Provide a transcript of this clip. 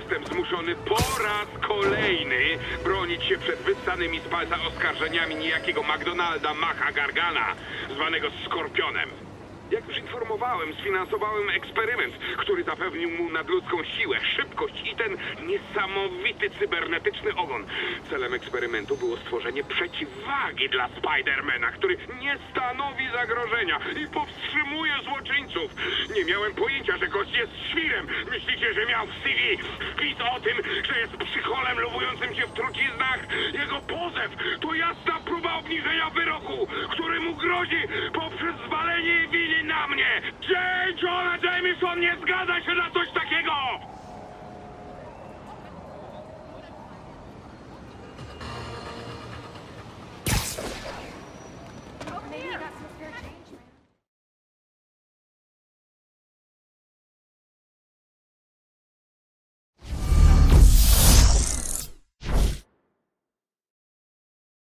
jestem zmuszony po raz kolejny bronić się przed wyssanymi z palca oskarżeniami niejakiego McDonalda Macha Gargana, zwanego Skorpionem. Jak już informowałem, sfinansowałem eksperyment, który zapewnił mu nadludzką siłę, szybkość i ten niesamowity cybernetyczny ogon. Celem eksperymentu było stworzenie przeciwwagi dla Spidermana, który nie stanowi zagrożenia i powstrzymuje złoczyńców. Nie miałem pojęcia, że gość jest świrem. Myślicie, że miał w CV wpis o tym, że jest psycholem lubującym się w truciznach? Jego pozew to jasna próba obniżenia wyroku, który mu grozi na mnie. J. Jonah Jameson nie zgadza się na coś takiego!